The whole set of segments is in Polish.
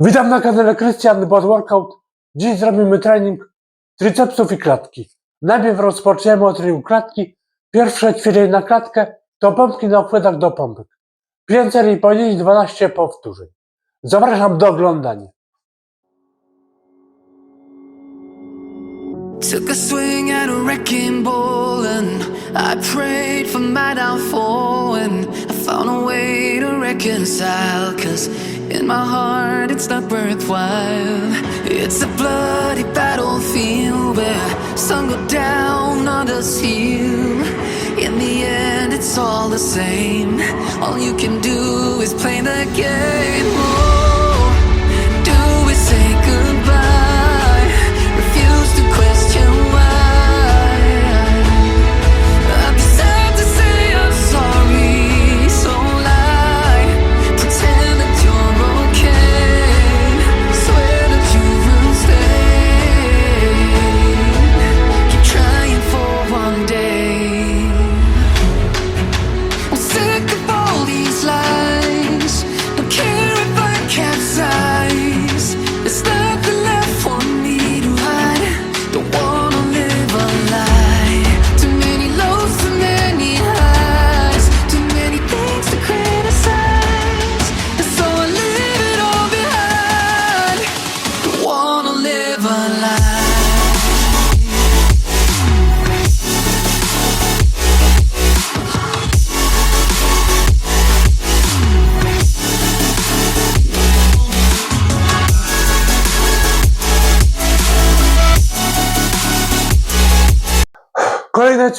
Witam na kanale Krystian Bot Workout. Dziś zrobimy trening tricepsów i klatki. Najpierw rozpoczniemy od treningu klatki. Pierwsze ćwiczenie na klatkę to pompki na uchwytach do pompek. 5 serii podjęć 12 powtórzeń. Zapraszam do oglądania. Took a swing at a wrecking ball and I prayed for my downfall and I found a way to reconcile. Cause in my heart it's not worthwhile. It's a bloody battlefield where some go down, others heal. In the end it's all the same. All you can do is play the game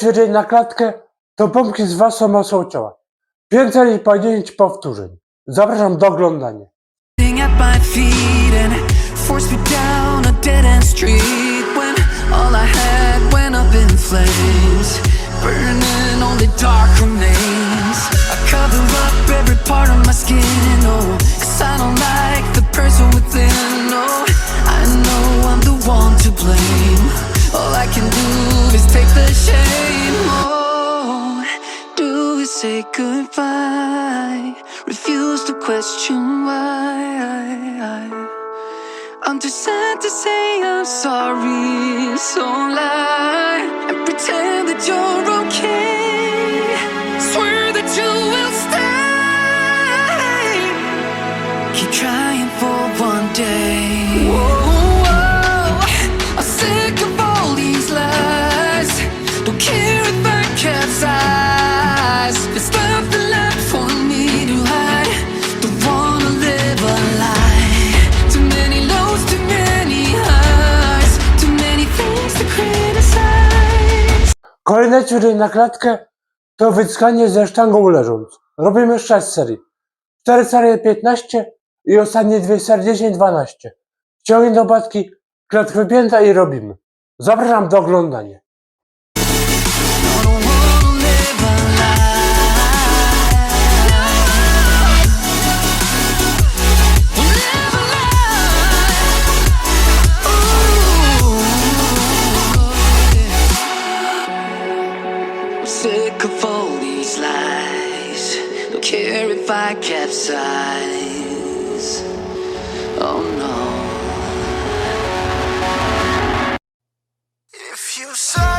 Ćwiczenie na klatkę to pompki z własną mocą ciała. 5 serii podjęć powtórzeń. Zapraszam do oglądania. Blame. All I can do is take the shame, oh, do we say goodbye? Refuse to question why. I'm too sad to say I'm sorry, so lie and pretend that you're okay. Swear that you will stay. Keep trying Ćwiczenie na klatkę to wyciskanie ze sztangą leżąc. Robimy 6 serii. 4 serie 15 i ostatnie 2 serie 10-12. Ciągnie do batki, klatkę wypięta i robimy. Zapraszam do oglądania. If I capsize. Oh no. If you say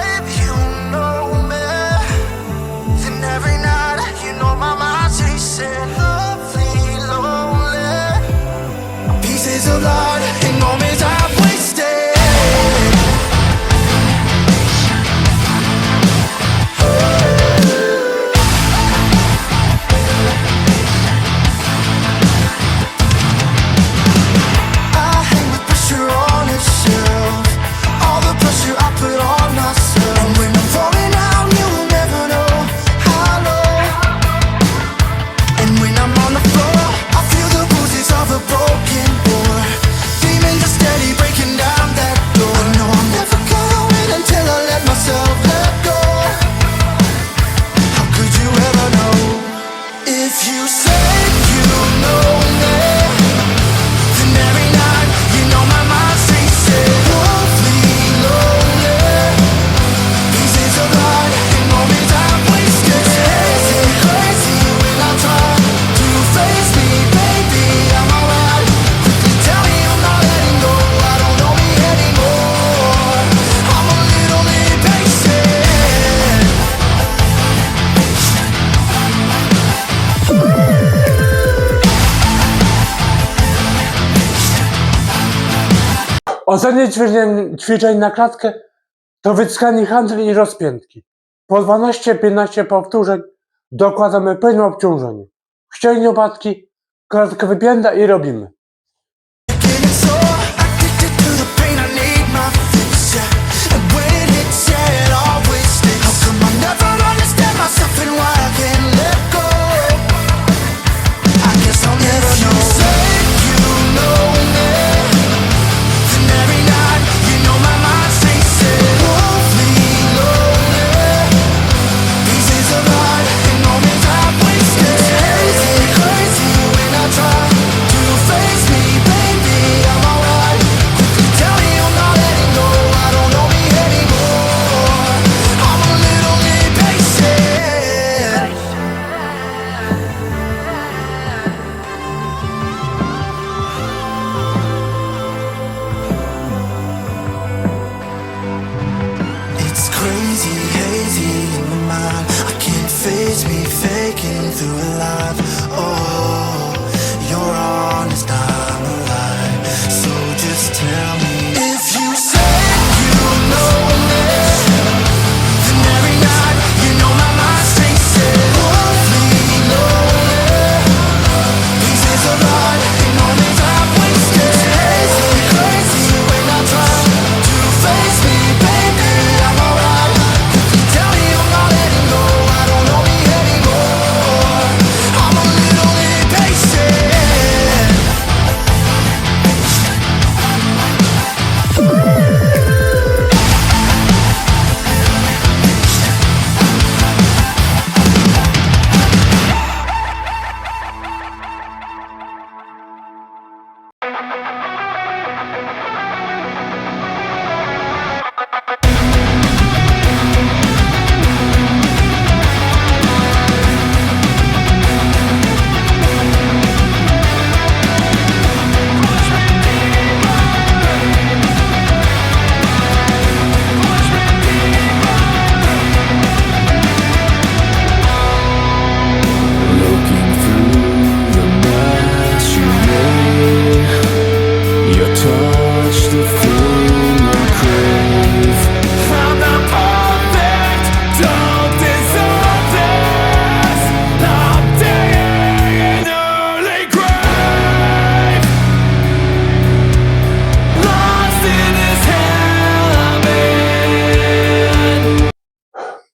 Ostatnie ćwiczeń, ćwiczeń na klatkę to wyciskanie handli i rozpiętki. Po 12-15 powtórzeń dokładamy pełne obciążenie. Chcielnie opadki, klatka wypięta i robimy.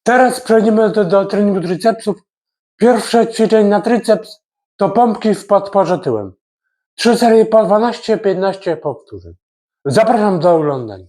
Teraz przejdziemy do, do treningu tricepsów. Pierwsze ćwiczenie na triceps to pompki w podporze tyłem. Trzy serie po 12-15 powtórzeń. Zapraszam do oglądania.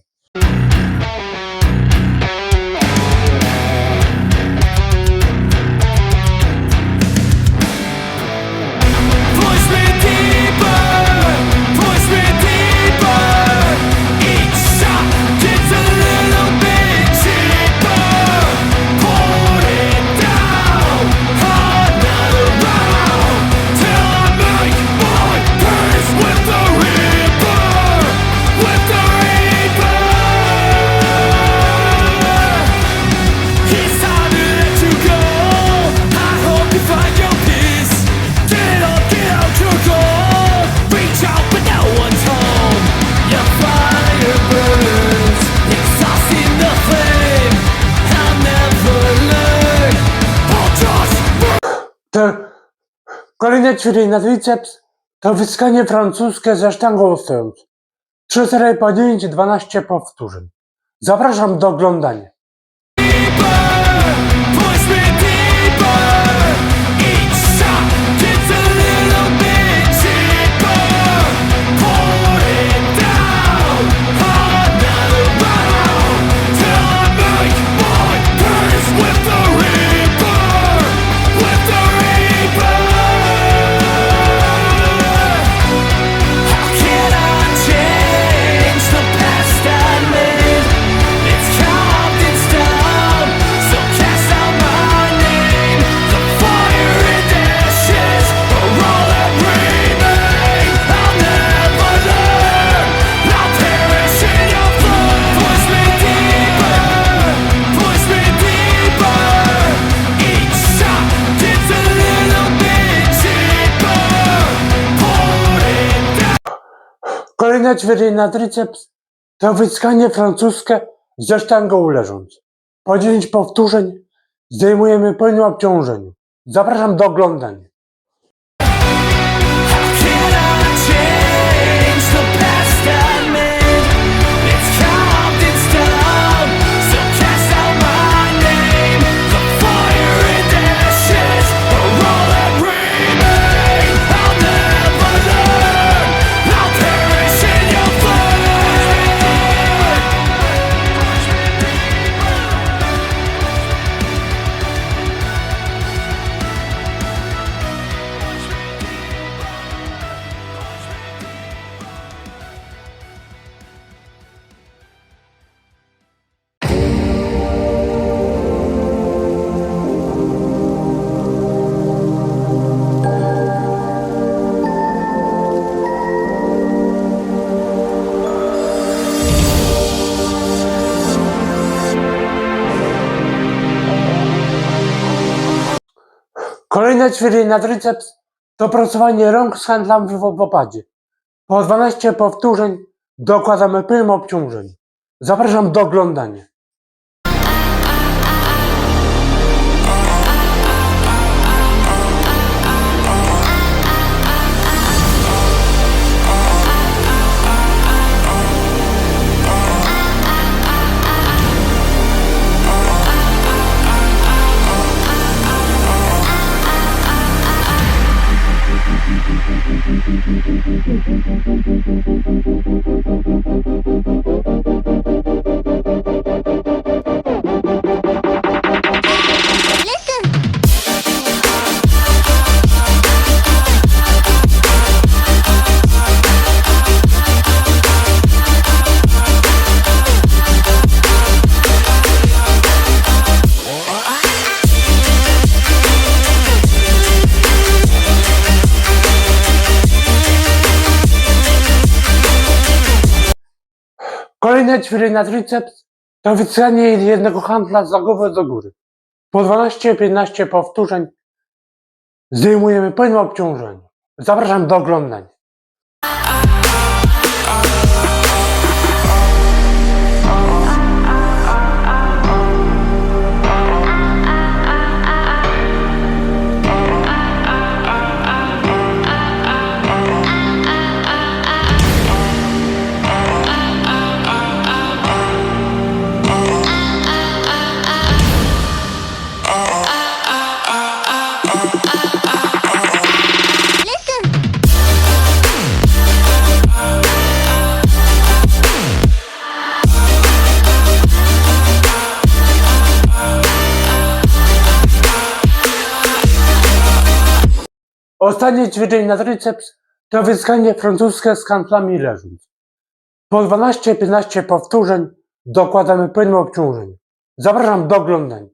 Kolejne ćwiczenie na triceps to wyskanie francuskie ze sztangą stojąc. 3 serie po 12 powtórzeń. Zapraszam do oglądania. ćwiczeń na triceps to wyciskanie francuskie ze sztangą leżąc. Po 10 powtórzeń zdejmujemy pełnię obciążeń. Zapraszam do oglądania. Kolejne ćwiczenie na triceps to pracowanie rąk z handlami w opadzie. Po 12 powtórzeń dokładamy pełnym obciążeniu. Zapraszam do oglądania. Kolejne ćwiczenie na triceps to wycenie jednego handla za głowę do góry. Po 12-15 powtórzeń zdejmujemy pełnym obciążeniu. Zapraszam do oglądania. Ostatnie ćwiczenie na triceps to wyskanie francuskie z kantlami leżąc. Po 12-15 powtórzeń dokładamy pełnym obciążeniu. Zapraszam do oglądania.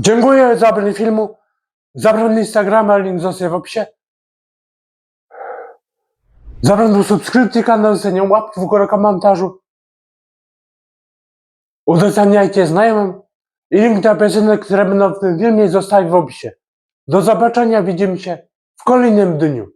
Dziękuję za oglądanie filmu. Zapraszam na Instagrama, link zostaje w opisie. Zapraszam do subskrypcji kanału, oceniam łapki w górę komentarzu. Udostępniajcie znajomym i link do piosenek, które będą w tym filmie zostaje w opisie. Do zobaczenia, widzimy się w kolejnym dniu.